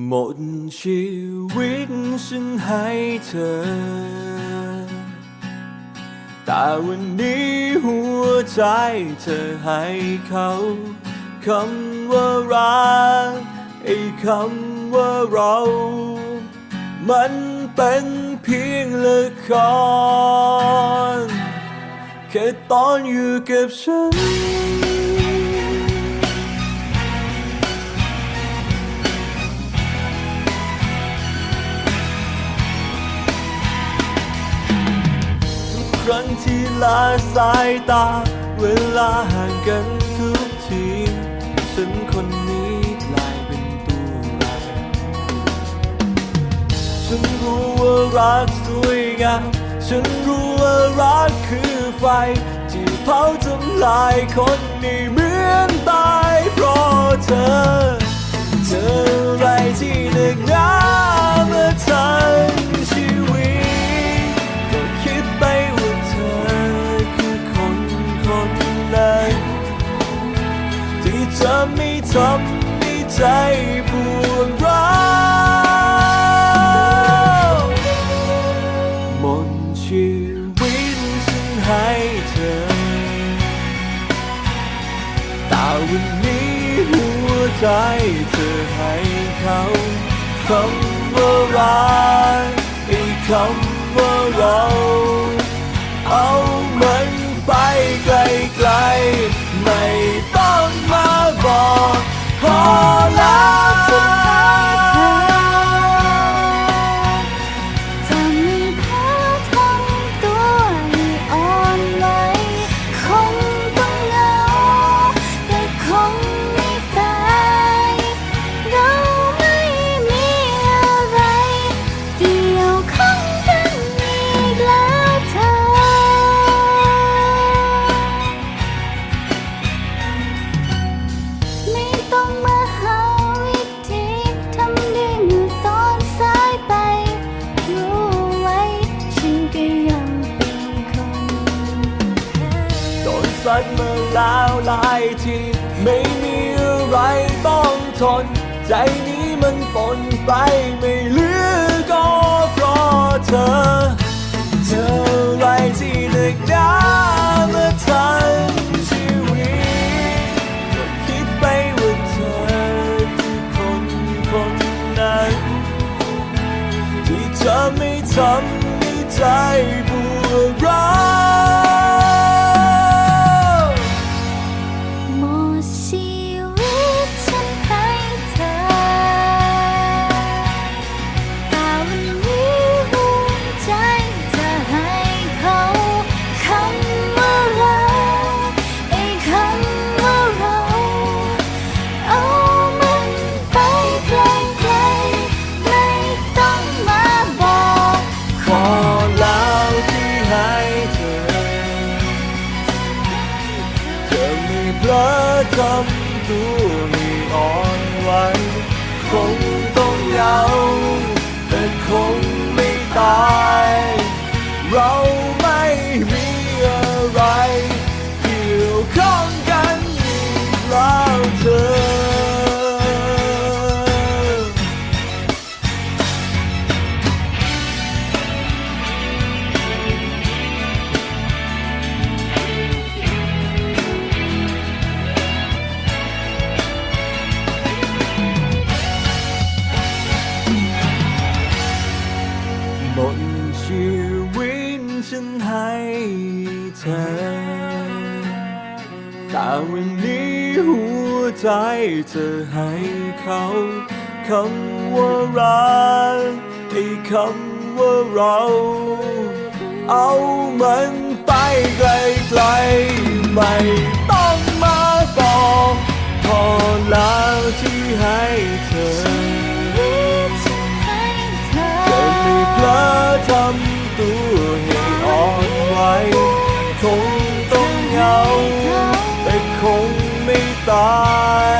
หมดชีวิตฉันให้เธอ แต่วันนี้หัวใจเธอให้เขาคำว่ารักไอ้คำว่าเรา มันเป็นเพียงละครแค่ตอนอยู่กับฉัน ครั้งที่ลาสายตา เวลาห่างกันทุกที ฉันคนนี้กลายเป็นตัวแรฉันรู้ว่ารักสวยงามฉันรู้ว่ารักคือไฟ ที่เผาทำลายคนนี้เหมือนตายเพราะเธอ เธออะไรที่หนักหนา ไม่ทำให้ใจปวดร้าวหมดชีวิตฉันให้เธอ แต่วันนี้หัวใจเธอให้เขาคำว่ารักไอ้คำว่าเราเอา โดนมาแล้วหลายทีไม่มีอะไรต้องทน ใจนี้มันปนไปไม่เหลือก็เพราะเธอ เธอไรที่หนักหนามาทั้งชีวิตคิดไปว่าเธอคือคนคนนั้น ที่จะไม่ทำให้ใจปวดร้าว เพลอทำตัวให้อ่อนไหวคงต้องเหงาแต่คงไม่ตาย เรา หมดชีวิตฉันให้เธอ แต่วันนี้หัวใจเธอให้เขาคำว่ารักไอ้คำว่าเรา เอามันไปไกลๆไม่ต้องมาบอกพอแล้วที่ให้ ทำตัวให้อ่อนไหวคงต้องเหงาแต่คงไม่ตาย